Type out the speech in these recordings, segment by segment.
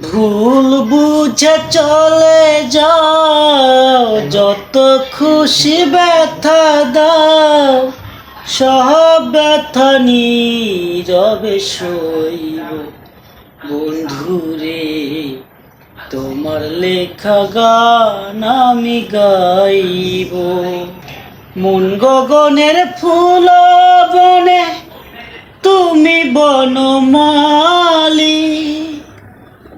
ভুল বুঝে চলে যাও, যত খুশি ব্যথা দাও, সব ব্যথা নীরবে সইব। বন্ধুরে, তোমার লেখা গান আমি গাইব। মন গগনের ফুল বনে তুমি বনমালী।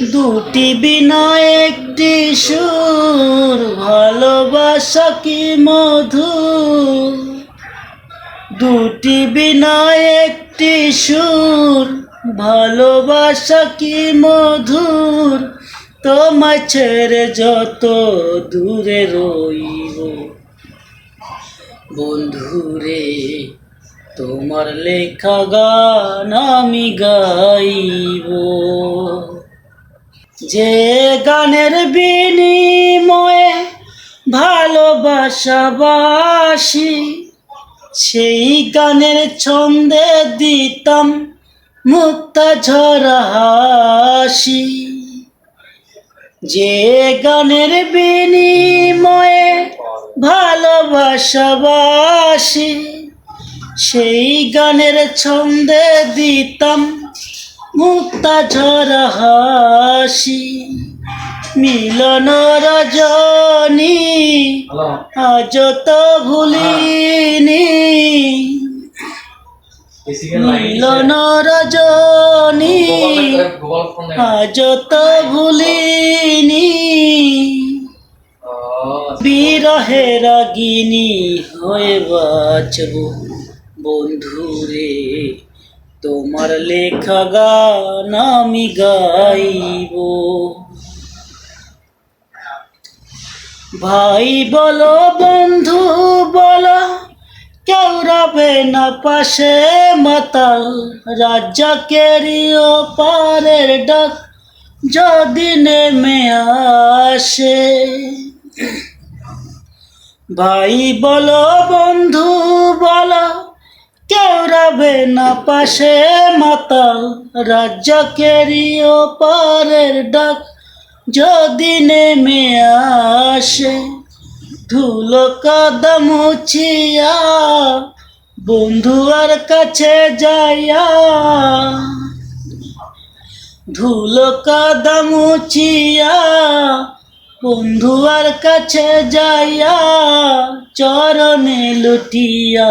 দুটি বিনা, একটি সুর, ভালোবাসা কি মধু দুটি বিনা, একটি সুর, ভালোবাসা কি মধুর? তোমায় ছেড়ে যত দূরে রইব। বন্ধুরে, তোমার লেখা গান আমি গাইব। যে গানের বিনিময়ে ভালোবাসাবাসি, সেই গানের ছন্দে দিতাম মুক্তা ঝরা যে গানের বিনিময়ে ভালোবাসাবাসি, সেই গানের ছন্দে দিতাম মুক্তা ঝরা হাসি, মিলন রজনী, আজ তো ভুলিনি। মিলন রজনী, আজ তো ভুলিনি। বিরহে রাগিনী হয়ে বাঁচব বন্ধুরে। তোমার লেখা গান আমি গাইব। ভাই বলো, বন্ধু বলো, কেউ রবে না পাশে মাতাল। রাজ্জাকেরই পারের ডাক যদি নেমে আসে। ভাই বলো, বন্ধু বলো রবে না পাশে মাতাল রাজ্জাকেরই পারের ডাক। যদি নেমে আসে ধুলো কদম উচিয়া, বন্ধু আর কাছে যাইয়া। ধুলো কদম উচিয়া, বন্ধু আর কাছে যাইয়া, চরণে লুটিয়া